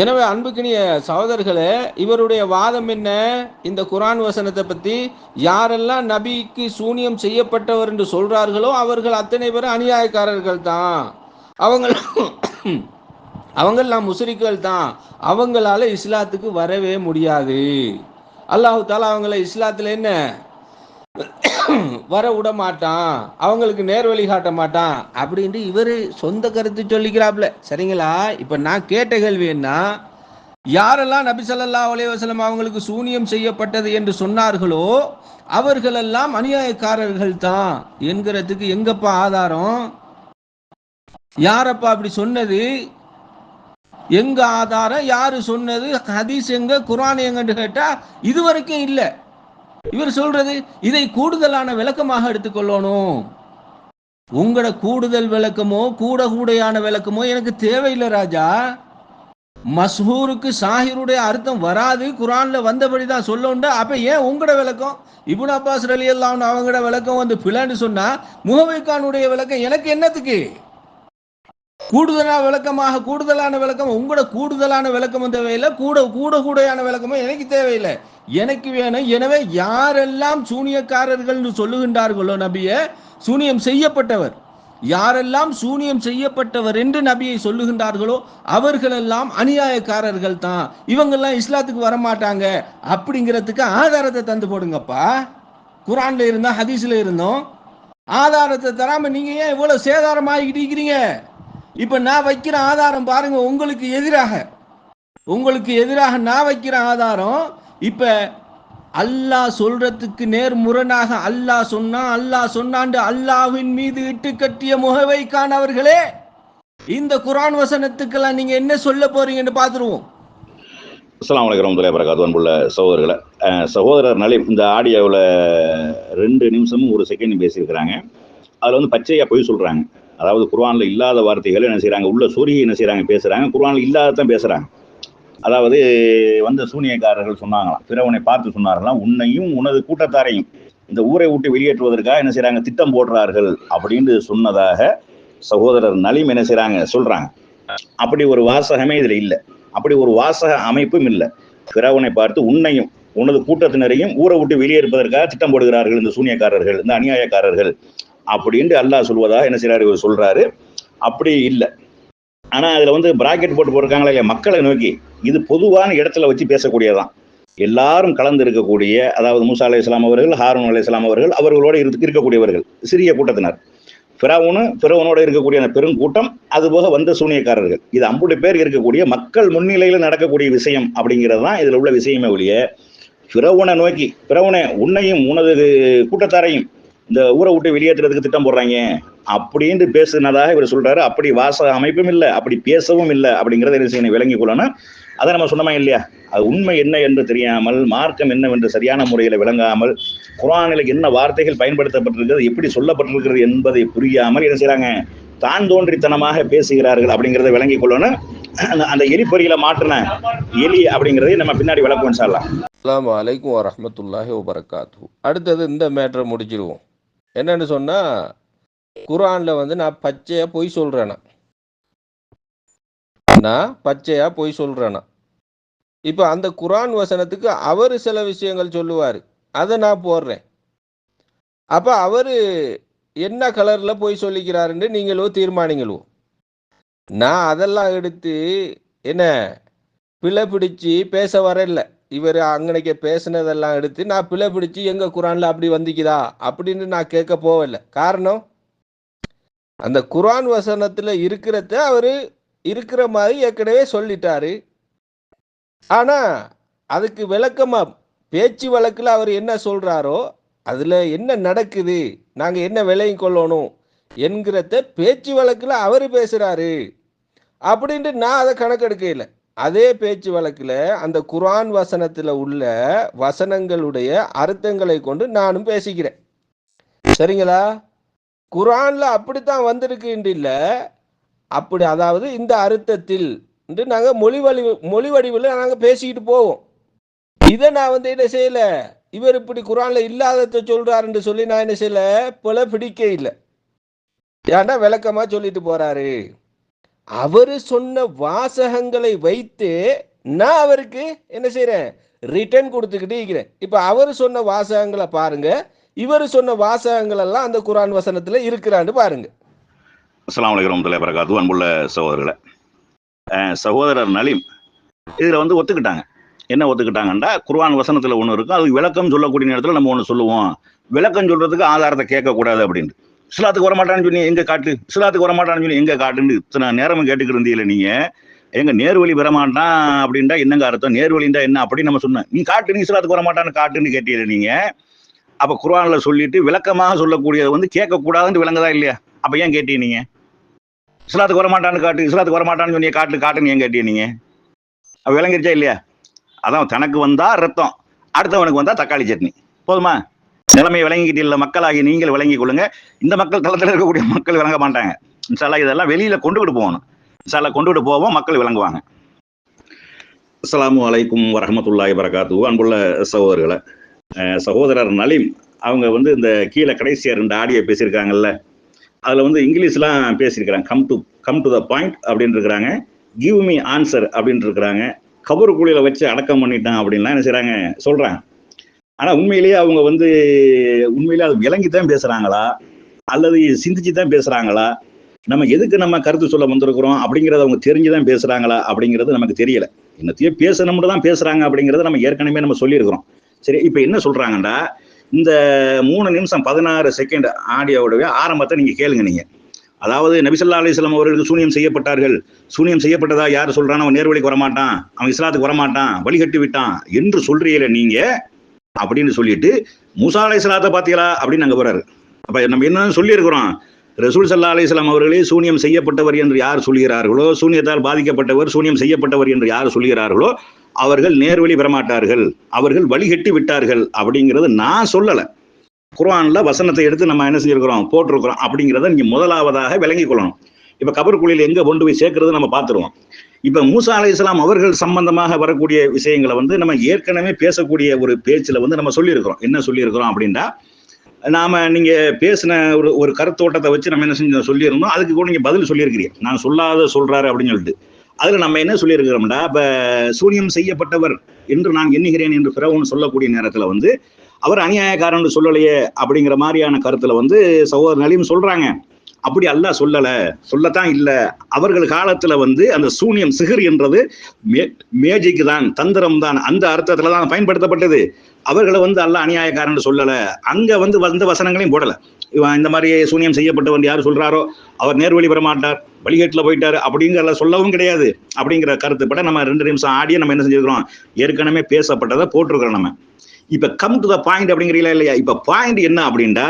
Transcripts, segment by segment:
எனவே அன்புக்கினிய சகோதரர்களே இவருடைய வாதம் என்ன? இந்த குரான் வசனத்தை பற்றி யாரெல்லாம் நபிக்கு சூனியம் செய்யப்பட்டவர் என்று சொல்கிறார்களோ அவர்கள் அத்தனை பேரும் அநியாயக்காரர்கள் தான். அவங்க அவங்கெல்லாம் முஸ்ரிக்கள் தான். அவங்களால இஸ்லாத்துக்கு வரவே முடியாது. அல்லாஹு தாலா அவங்கள இஸ்லாத்தில் என்ன? வர விட மாட்டான் அவங்களுக்கு நேர்வழி காட்ட மாட்டான் அப்படின்ட்டு இவர் சொந்த கருத்து சொல்லிக்கிறாப்ல. சரிங்களா? இப்போ நான் கேட்ட கேள்வி என்ன? யாரெல்லாம் நபிசல்லா ஸல்லல்லாஹு அவங்களுக்கு சூனியம் செய்யப்பட்டது என்று சொன்னார்களோ அவர்களெல்லாம் அநியாயக்காரர்கள் தான் என்கிறதுக்கு எங்கப்பா ஆதாரம்? யாரப்பா அப்படி சொன்னது? எங்க ஆதாரம்? யாரு சொன்னது? ஹதீஸ் எங்க? குரான் எங்கன்னு கேட்டா இது வரைக்கும் இல்லை. இவர் சொல்றது இதை கூடுதலான விளக்கமாக எடுத்துக்கொள்ளணும். உங்களோட கூடுதல் விளக்கமோ கூட கூடையான விளக்கமோ எனக்கு தேவையில்லை ராஜா. மஸ்ஹூருக்கு சாஹிருடைய அர்த்தம் வராது. குரான்ல வந்தபடி தான் சொல்லுண்டு அப்ப ஏன் உங்களோட விளக்கம்? இபுன் அப்பாஸ் அலி அல்லாஹ் அவங்களோட விளக்கம் வந்து பிளான்னு சொன்னா முகவைக்கானுடைய விளக்கம் எனக்கு என்னத்துக்கு? கூடுதலான விளக்கமாக கூடுதலான விளக்கம் உங்களோட கூடுதலான விளக்கமும் தேவையில்லை. கூட கூட கூடையான விளக்கமும் எனக்கு தேவையில்லை. எனக்கு வேணும். எனவே யாரெல்லாம் சூனியக்காரர்கள் சொல்லுகின்றார்களோ நபியை சூனியம் செய்யப்பட்டவர். யாரெல்லாம் சூனியம் செய்யப்பட்டவர் என்று நபியை சொல்லுகின்றார்களோ அவர்களெல்லாம் அநியாயக்காரர்கள் தான். இவங்கெல்லாம் இஸ்லாத்துக்கு வரமாட்டாங்க. அப்படிங்கிறதுக்கு ஆதாரத்தை தந்து போடுங்கப்பா. குரான்ல இருந்தா ஹதீஸ்ல இருந்தோம் ஆதாரத்தை தராம நீங்க ஏன் இவ்வளவு சேதாரமாகிட்டு இருக்கிறீங்க இப்ப நான் வைக்கிற ஆதாரம் பாருங்க உங்களுக்கு எதிராக. உங்களுக்கு எதிராக நான் வைக்கிற ஆதாரம் இப்ப அல்லாஹ் சொல்றதுக்கு நேர் முரணாக அல்லாஹ் சொன்னா அல்லாஹ் சொன்னாண்டு அல்லாஹ்வின் மீது இட்டு கட்டிய முகவை காணவர்களே இந்த குரான் வசனத்துக்கெல்லாம் நீங்க என்ன சொல்ல போறீங்கன்னு பார்த்துருவோம். அஸ்லாம் வலைக்கம் வரமத்துல்லாஹி வரகாத்து அன்புள்ள சகோதரர்களை. சகோதரர் நலீம் இந்த ஆடியோவில் ரெண்டு நிமிஷமும் ஒரு செகண்ட் பேசியிருக்கிறாங்க. அதில் வந்து பச்சையாக பொய் சொல்கிறாங்க அதாவது குர்ஆனில் இல்லாத வார்த்தைகளை என்ன செய்கிறாங்க உள்ள சூரிய என்ன செய்கிறாங்க பேசுகிறாங்க குர்ஆன்ல இல்லாததான் பேசுகிறாங்க அதாவது வந்த சூனியக்காரர்கள் சொன்னாங்களாம். பிறவனை பார்த்து சொன்னார்களாம் உன்னையும் உனது கூட்டத்தாரையும் இந்த ஊரை விட்டு வெளியேற்றுவதற்காக என்ன செய்கிறாங்க திட்டம் போடுறார்கள். அப்படின்னு சொன்னதாக சகோதரர் நலிம் என்ன செய்கிறாங்க சொல்கிறாங்க அப்படி ஒரு வாசகமே இதில் இல்லை. அப்படி ஒரு வாசக அமைப்பும் இல்லை. பிறவனை பார்த்து உன்னையும் உனது கூட்டத்தினரையும் ஊரை விட்டு வெளியேற்பதற்காக திட்டம் போடுகிறார்கள் இந்த சூனியக்காரர்கள் இந்த அநியாயக்காரர்கள். அப்படின்ட்டு அல்லாஹ் சொல்வதாக என்ன செய்கிறார் இவர் சொல்கிறாரு அப்படி இல்லை. ஆனால் அதில் வந்து பிராக்கெட் போட்டு போட்டிருக்காங்களா இல்லையா? மக்களை நோக்கி. இது பொதுவான இடத்துல வச்சு பேசக்கூடியதான் எல்லாரும் கலந்து இருக்கக்கூடிய அதாவது மூசா அலை இஸ்லாம் அவர்கள் ஹாரூன் அலை இஸ்லாம் அவர்கள் அவர்களோடு இருக்கு இருக்கக்கூடியவர்கள் சிறிய கூட்டத்தினர். பிறவுனு பிறவனோட இருக்கக்கூடிய அந்த பெருங்கூட்டம் அதுபோக வந்த சூனியக்காரர்கள். இது ஐம்பது பேர் இருக்கக்கூடிய மக்கள் முன்னிலையில் நடக்கக்கூடிய விஷயம் அப்படிங்கிறது தான் இதில் உள்ள விஷயமே ஒழிய பிறவுனை நோக்கி பிறவுனை உன்னையும் உனது கூட்டத்தாரையும் இந்த ஊரை விட்டு வெளியேற்றுறதுக்கு திட்டம் போடுறாங்க. அப்படின்ட்டு பேசுனதாக இவர் சொல்றாரு. அப்படி வாச அமைப்பும் இல்லை அப்படி பேசவும் இல்லை அப்படிங்கிறத என்ன செய்யணும்? விளங்கி கொள்ளணும். அதை நம்ம சொன்னோமா இல்லையா? அது உண்மை என்ன என்று தெரியாமல் மார்க்கம் என்னவென்று சரியான முறையில் விளங்காமல் குரானில் என்ன வார்த்தைகள் பயன்படுத்தப்பட்டிருக்கிறது எப்படி சொல்லப்பட்டிருக்கிறது என்பதை புரியாமல் என்ன செய்கிறாங்க தான் தோன்றித்தனமாக பேசுகிறார்கள் அப்படிங்கிறத விளங்கி கொள்ளணும். அந்த- அந்த எலி பொறியில மாற்றின எலி அப்படிங்கிறதையும் நம்ம பின்னாடி விளக்கம் சொல்லலாம் அலாம் வலைக்கும் வரமத்துல்லாஹி வபரகாத்து அடுத்தது இந்த மேட்ரை முடிச்சிடுவோம். என்னன்னு சொன்னால் குரானில் வந்து நான் பச்சையாக பொய் சொல்கிறேன் நான் பச்சையா பொய் சொல்றேனா இப்போ அந்த குரான் வசனத்துக்கு அவர் சில விஷயங்கள் சொல்லுவார். அதை நான் போடுறேன். அப்போ அவர் என்ன கலரில் பொய் சொல்லிக்கிறாருன்னு நீங்களோ தீர்மானிங்களோ. நான் அதெல்லாம் எடுத்து என்ன பிழை பிடிச்சி பேச வரல இவர் அங்கனைக்கு பேசுனதெல்லாம் எடுத்து நான் பிழை பிடிச்சி எங்க குரான்ல அப்படி வந்திக்குதா? அப்படின்னு நான் கேட்க போகல காரணம் அந்த குரான் வசனத்துல இருக்கிறத அவரு இருக்கிற மாதிரி ஏற்கனவே சொல்லிட்டாரு. ஆனா அதுக்கு விளக்கமா பேச்சு வழக்கில் அவர் என்ன சொல்றாரோ அதுல என்ன நடக்குது நாங்க என்ன விலையும் கொள்ளணும் என்கிறத பேச்சு வழக்கில் அவர் பேசுறாரு. அப்படின்ட்டு நான் அதை கணக்கெடுக்கல அதே பேச்சு வழக்கில் அந்த குரான் வசனத்தில் உள்ள வசனங்களுடைய அர்த்தங்களை கொண்டு நானும் பேசிக்கிறேன். சரிங்களா? குரானில் அப்படித்தான் வந்திருக்குன்ட்டு இல்லை அப்படி அதாவது இந்த அர்த்தத்தில் என்று நாங்கள் மொழி வழி மொழி வடிவில் நாங்கள் பேசிக்கிட்டு போவோம். இதை நான் வந்து என்ன செய்யலை? இவர் இப்படி குரான்ல இல்லாததை சொல்றாருன்னு சொல்லி நான் என்ன செய்யலை? போல பிடிக்க இல்லை. ஏன்டா விளக்கமாக சொல்லிட்டு போறாரு? அவர் சொன்ன வாசகங்களை வைத்து நான் அவருக்கு என்ன செய்கிறேன் ரிட்டர்ன் கொடுத்துக்கிட்டு இருக்கிறேன். இப்போ அவர் சொன்ன வாசகங்களை பாருங்க. இவர் சொன்ன வாசகங்கள் எல்லாம் அந்த குரான் வசனத்துல இருக்கிறான்னு பாருங்க. அஸ்லாம் அலைக்கும் தலை வரகாத்து அன்புள்ள சகோதரர்களை. சகோதரர் நலீம் இதில் வந்து ஒத்துக்கிட்டாங்க. என்ன ஒத்துக்கிட்டாங்கன்னா குர்வான் வசனத்தில் ஒன்று இருக்கும் அதுக்கு விளக்கம் சொல்லக்கூடிய நேரத்தில் நம்ம ஒன்று சொல்லுவோம். விளக்கம் சொல்கிறதுக்கு ஆதாரத்தை கேட்கக்கூடாது அப்படின்ட்டு. இஸ்லாத்துக்கு வரமாட்டான்னு சொல்லி எங்கே காட்டு? இஸ்லாத்துக்கு வரமாட்டான்னு சொல்லி எங்கே காட்டுன்னு? இத்தனை நேரமும் கேட்டுக்கிட்டு இருந்தீங்களே எங்கள் எங்க நேர்வழி வரமாட்டான் அப்படின்டா என்னங்க அர்த்தம்? நேர்வழிண்டா என்ன அப்படின்னு நம்ம சொன்னேன். நீ காட்டு நீ இஸ்லாத்துக்கு வரமாட்டான்னு காட்டுன்னு கேட்டீங்க நீங்க? அப்ப குர்ஆன்ல சொல்லிட்டு விளக்கமாக சொல்லக்கூடியது வந்து கேட்கக்கூடாதுன்னு விளங்குதா இல்லையா? அப்ப ஏன் கேட்டீங்க இஸ்லாத்துக்கு வரமாட்டான்னு காட்டு இஸ்லாத்துக்கு வரமாட்டான்னு சொன்னீங்க காட்டு காட்டுன்னு ஏன் கேட்டீங்க நீங்க? விளங்கிருச்சா இல்லையா? அதான் தனக்கு வந்தா ரத்தம் அடுத்தவனுக்கு வந்தா தக்காளி சட்னி. போதுமா? நிலைமையை விளங்கிக்கிட்டு இல்லை மக்களாகி நீங்கள் விளங்கிக் கொள்ளுங்க. இந்த மக்கள் தளத்தில் இருக்கக்கூடிய மக்கள் விளங்க மாட்டாங்க. இன்ஷால்லா இதெல்லாம் வெளியில கொண்டுகிட்டு போகணும். இன்ஷால்லா கொண்டுகிட்டு போவோம் மக்கள் விளங்குவாங்க. அஸ்லாம் வலைக்கும் வரமத்துல்லாய் வரகாத்து அன்புள்ள சகோதரர்களை சகோதரர் நலீம் அவங்க வந்து இந்த கீழே கடைசியாக ரெண்டு ஆடியோ பேசியிருக்காங்கல்ல அதில் வந்து இங்கிலீஷ்லாம் பேசியிருக்கிறாங்க. Come to come to the point அப்படின்னு இருக்கிறாங்க கிவ் மீ ஆன்சர் அப்படின்னு இருக்கிறாங்க கபரு குழியில் வச்சு அடக்கம் பண்ணிட்டான் அப்படின்லாம் என்ன செய்கிறாங்க சொல்கிறாங்க ஆனால் உண்மையிலேயே அவங்க வந்து உண்மையிலே அது விளங்கி தான் பேசுகிறாங்களா அல்லது சிந்திச்சு தான் பேசுகிறாங்களா நம்ம எதுக்கு நம்ம கருத்து சொல்ல வந்திருக்கிறோம்? அப்படிங்கிறத அவங்க தெரிஞ்சுதான் பேசுறாங்களா? அப்படிங்கிறது நமக்கு தெரியல. என்னத்தையோ பேசணும்னு தான் பேசுறாங்க அப்படிங்கறத நம்ம ஏற்கனவே நம்ம சொல்லியிருக்கிறோம். சரி இப்போ என்ன சொல்றாங்கடா? இந்த மூணு நிமிஷம் பதினாறு செகண்ட் ஆடியோவுடைய ஆரம்பத்தை நீங்கள் கேளுங்க நீங்கள் அதாவது நபிசல்லா அலிஸ்லாம் அவர்களுக்கு சூனியம் செய்யப்பட்டார்கள். சூனியம் செய்யப்பட்டதா யார் சொல்கிறான் அவன் நேர்வழிக்கு வரமாட்டான். அவன் இஸ்லாத்துக்கு வரமாட்டான். வழிகட்டி விட்டான் என்று சொல்றீங்களே நீங்கள் அப்படின்னு சொல்லிட்டு மூசா அலை இஸ்லாத்தை பார்த்தீங்களா? அப்படின்னு அங்கே போறாரு. அப்போ நம்ம என்ன சொல்லியிருக்கிறோம். ரசூல் சல்லா அலிஸ்லாம் அவர்களே சூனியம் செய்யப்பட்டவர் என்று யார் சொல்கிறார்களோ சூனியத்தால் பாதிக்கப்பட்டவர் சூனியம் செய்யப்பட்டவர் என்று யார் சொல்கிறார்களோ அவர்கள் நேர்வழி பெறமாட்டார்கள் அவர்கள் வழிகட்டி விட்டார்கள் அப்படிங்கிறது நான் சொல்லலை. குர்ஆன்ல வசனத்தை எடுத்து நம்ம என்ன செஞ்சிருக்கிறோம் போட்டிருக்கிறோம் அப்படிங்கிறத நீங்க முதலாவதாக விளங்கிக் கொள்ளணும். இப்ப கபர் குழியில் எங்க கொண்டு போய் சேர்க்கறது நம்ம பார்த்துருவோம். இப்ப மூசா அலி இஸ்லாம் அவர்கள் சம்பந்தமாக வரக்கூடிய விஷயங்களை வந்து நம்ம ஏற்கனவே பேசக்கூடிய ஒரு பேச்சில் வந்து நம்ம சொல்லியிருக்கிறோம். என்ன சொல்லியிருக்கிறோம் அப்படின்னா நாம நீங்க பேசின ஒரு ஒரு கருத்தோட்டத்தை வச்சு நம்ம என்ன செஞ்சோம் சொல்லியிருந்தோம். அதுக்கு கூட நீங்க பதில் சொல்லியிருக்கிறீங்க. நான் சொல்லாத சொல்றாரு அப்படின்னு சொல்லிட்டு. அதுல நம்ம என்ன சொல்லியிருக்கிறோம்டா இப்ப சூனியம் செய்யப்பட்டவர் என்று நான் எண்ணுகிறேன் என்று பிறவுன்னு சொல்லக்கூடிய நேரத்துல வந்து அவர் அநியாயக்காரன் சொல்லலையே அப்படிங்கிற மாதிரியான கருத்துல வந்து சகோதரர் நலியும் சொல்றாங்க. அப்படி அல்ல சொல்லல சொல்லத்தான் இல்ல. அவர்கள் காலத்துல வந்து அந்த சூனியம் சிகர் என்றது மேஜிக்கு தான் தந்திரம் தான் அந்த அர்த்தத்துல தான் பயன்படுத்தப்பட்டது. அவர்களை வந்து அல்ல அநியாயக்காரன் சொல்லலை. அங்கே வந்து வந்த வசனங்களையும் போடலை. இவன் இந்த மாதிரி சூனியம் செய்யப்பட்டவன் யார் சொல்கிறாரோ அவர் நேர்வழி பெற மாட்டார் வழிகேட்டில் போயிட்டார் அப்படிங்கிறத சொல்லவும் கிடையாது. அப்படிங்கிற கருத்துப்பட நம்ம ரெண்டு நிமிஷம் ஆடியே நம்ம என்ன செஞ்சிருக்கிறோம்? ஏற்கனவே பேசப்பட்டதை போட்டிருக்கிறோம் நம்ம. இப்போ கம் டு த பாயிண்ட் அப்படிங்கிறீங்களா இல்லையா? இப்போ பாயிண்ட் என்ன அப்படின்னா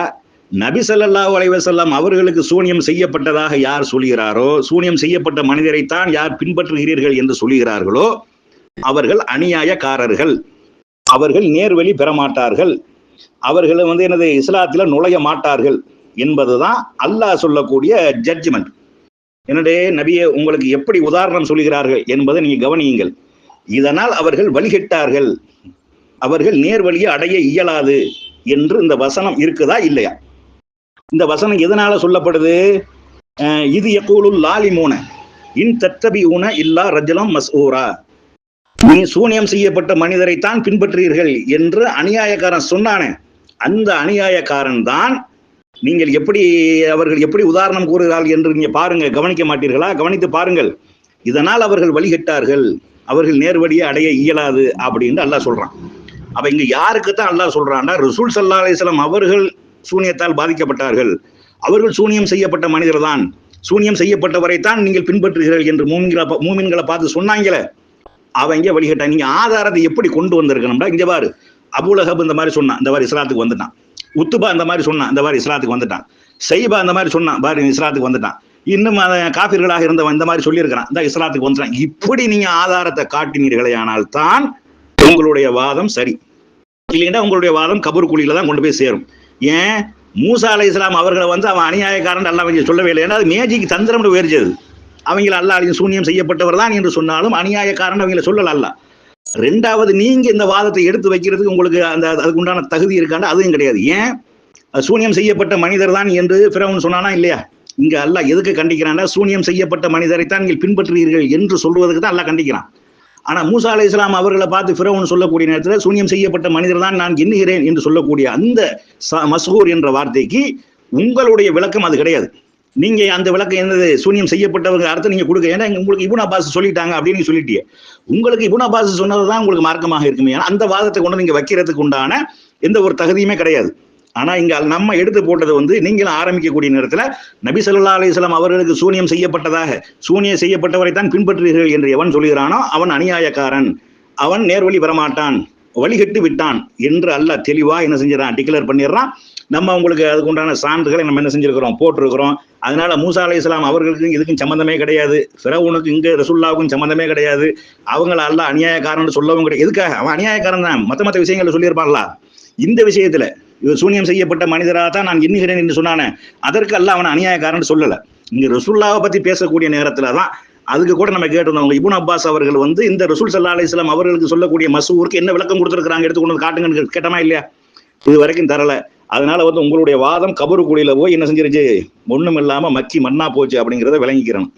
நபி ஸல்லல்லாஹு அலைஹி அவர்களுக்கு சூனியம் செய்யப்பட்டதாக யார் சொல்கிறாரோ சூனியம் செய்யப்பட்ட மனிதரைத்தான் யார் பின்பற்றுகிறீர்கள் என்று சொல்கிறார்களோ அவர்கள் அநியாயக்காரர்கள். அவர்கள் நேர்வழி பெற மாட்டார்கள் அவர்கள் வந்து எனது இஸ்லாத்தில் நுழைய மாட்டார்கள் என்பதுதான் அல்லாஹ் சொல்லக்கூடிய ஜட்ஜ்மெண்ட் என்னுடைய நபியை உங்களுக்கு எப்படி உதாரணம் சொல்கிறார்கள் என்பதை நீங்க கவனியுங்கள். இதனால் அவர்கள் வழிகிட்டார்கள். அவர்கள் நேர்வழியை அடைய இயலாது என்று இந்த வசனம் இருக்குதா இல்லையா? இந்த வசனம் எதனால சொல்லப்படுது? இது எப்போலுள் லாலிமூன இன் தத்தபி ஊன இல்லா ரஜலம் மஸ்ஊரா. நீ சூனியம் செய்யப்பட்ட மனிதரைத்தான் பின்பற்றீர்கள் என்று அநியாயக்காரன் சொன்னானே. அந்த அநியாயக்காரன் தான் நீங்கள் எப்படி அவர்கள் எப்படி உதாரணம் கூறுகிறார்கள் என்று நீங்க பாருங்க கவனிக்க மாட்டீர்களா? கவனித்து பாருங்கள். இதனால் அவர்கள் வழிகட்டார்கள். அவர்கள் நேர்வழியை அடைய இயலாது அப்படின்னு அல்லாஹ் சொல்றான். அப்ப இங்க யாருக்கு தான் அல்லாஹ் சொல்றான்னா ரசூல் சல்லா அலிஸ்லாம் அவர்கள் சூனியத்தால் பாதிக்கப்பட்டார்கள். அவர்கள் சூனியம் செய்யப்பட்ட மனிதர் தான் சூனியம் செய்யப்பட்டவரைத்தான் நீங்கள் பின்பற்றுகிறீர்கள் என்று மூமின்களை மூமின்களை பார்த்து சொன்னாங்களே. அவன் இங்கே வழிகட்டான் நீங்க ஆதாரத்தை எப்படி கொண்டு வந்திருக்கணும்டா? இங்கே பாரு. அபுலஹப் இந்த மாதிரி சொன்னான். இந்த மாதிரி இஸ்லாத்துக்கு வந்துட்டான். உத்துபா இந்த மாதிரி சொன்னான். இந்த மாதிரி இஸ்லாத்துக்கு வந்துட்டான். சைபா இந்த மாதிரி சொன்னான். பாரு இஸ்லாத்துக்கு வந்துட்டான். இன்னும் காபிர்களாக இருந்தவன் இந்த மாதிரி சொல்லியிருக்கிறான். இந்த இஸ்லாத்துக்கு வந்துட்டான். இப்படி நீங்கள் ஆதாரத்தை காட்டினீர்களே ஆனால் தான் உங்களுடைய வாதம் சரி. இல்லைன்னா உங்களுடைய வாதம் கபூர் குழியில தான் கொண்டு போய் சேரும். ஏன்? மூசா அலை இஸ்லாம் அவர்களை வந்து அவன் அநியாயக்காரன் எல்லாம் அவங்க சொல்லவே இல்லை. ஏன்னா அது மேஜிக்கு தந்திரம் உயர்ச்சது அவங்கள அல்ல அழியும் சூன்யம் செய்யப்பட்டவர் தான் என்று சொன்னாலும் அநியாயக்காரன் அவங்கள சொல்லல அல்ல ரெண்டாவது நீங்க இந்த வாதத்தை எடுத்து வைக்கிறதுக்கு உங்களுக்கு அந்த அதுக்கு உண்டான தகுதி இருக்காண்டா? அதுவும் கிடையாது. ஏன்? சூன்யம் செய்யப்பட்ட மனிதர் தான் என்று பிறவன் சொன்னானா இல்லையா? இங்க அல்லாஹ் எதுக்கு கண்டிக்கிறான்டா சூன்யம் செய்யப்பட்ட மனிதரைத்தான் நீங்கள் பின்பற்றுவீர்கள் என்று சொல்வதற்கு தான் அல்லாஹ் கண்டிக்கிறான். ஆனா மூசா அலி இஸ்லாம் அவர்களை பார்த்து பிறவன் சொல்லக்கூடிய நேரத்தில் சூன்யம் செய்யப்பட்ட மனிதர் தான் நான் எண்ணுகிறேன் என்று சொல்லக்கூடிய அந்த ச- என்ற வார்த்தைக்கு உங்களுடைய விளக்கம் அது கிடையாது. நீங்க அந்த விளக்கம் என்னது சூனியம் செய்யப்பட்டவங்க அர்த்தம் நீங்க கொடுக்க ஏன்னா உங்களுக்கு இபுன் பாஸ் சொல்லிட்டாங்க அப்படின்னு சொல்லிட்டீங்க. உங்களுக்கு இபுன் அப்பாஸ் சொன்னதுதான் உங்களுக்கு மார்க்கமாக இருக்குமே ஏன்னா அந்த வாதத்தை கொண்டு நீங்க வைக்கிறதுக்கு உண்டான எந்த ஒரு தகுதியுமே கிடையாது. ஆனா இங்க நம்ம எடுத்து போட்டது வந்து நீங்களும் ஆரம்பிக்கக்கூடிய நேரத்துல நபி சொல்லா அலிஸ்லாம் அவர்களுக்கு சூனியம் செய்யப்பட்டதாக சூனியம் செய்யப்பட்டவரை தான் பின்பற்றுகிறீர்கள் என்று எவன் சொல்கிறானோ அவன் அநியாயக்காரன் அவன் நேர்வழி வரமாட்டான் வழிகட்டு விட்டான் என்று அல்ல தெளிவா என்ன செஞ்சிடறான் டிக்ளேர் பண்ணிடுறான். நம்ம உங்களுக்கு அதுக்கு உண்டான சான்றுகளை நம்ம என்ன செஞ்சிருக்கிறோம் போட்டிருக்கிறோம். அதனால மூசா அலி இஸ்லாம் அவர்களுக்கு இதுக்கும் சம்மந்தமே கிடையாது. ஃபிரவுனுக்கு இங்க ரசுல்லாவுக்கும் சம்மந்தமே கிடையாது. அவங்கள அல்ல அநியாயக்காரன் சொல்லவும் கிடையாது. எதுக்காக? அவன் அநியாயக்காரன் தான். மத்த மத்த விஷயங்களை சொல்லியிருப்பான்ல. இந்த விஷயத்துல இவர் சூன்யம் செய்யப்பட்ட மனிதராக தான் நான் எண்ணுகிறேன் என்று சொன்னானே அதற்கு அல்ல அவன் அநியாயக்காரன் சொல்லலை. இங்க ரசுல்லாவை பத்தி பேசக்கூடிய நேரத்துல தான் அதுக்கு கூட நம்ம கேட்டிருந்தோம் இபுன் அப்பாஸ் அவர்கள் வந்து இந்த ரசூல் சல்லா அலிஸ்லாம் அவர்களுக்கு சொல்லக்கூடிய மசூருக்கு என்ன விளக்கம் கொடுத்துருக்காங்க எடுத்துக்கொண்டு காட்டுங்கன்னு கேட்டமா இல்லையா? இது வரைக்கும் தரல. அதனால வந்து உங்களுடைய வாதம் கபரு குடியில போய் என்ன செஞ்சிருச்சு? ஒண்ணும் இல்லாம மக்கி மண்ணா போச்சு அப்படிங்கிறத விளங்கிக்கிறோம்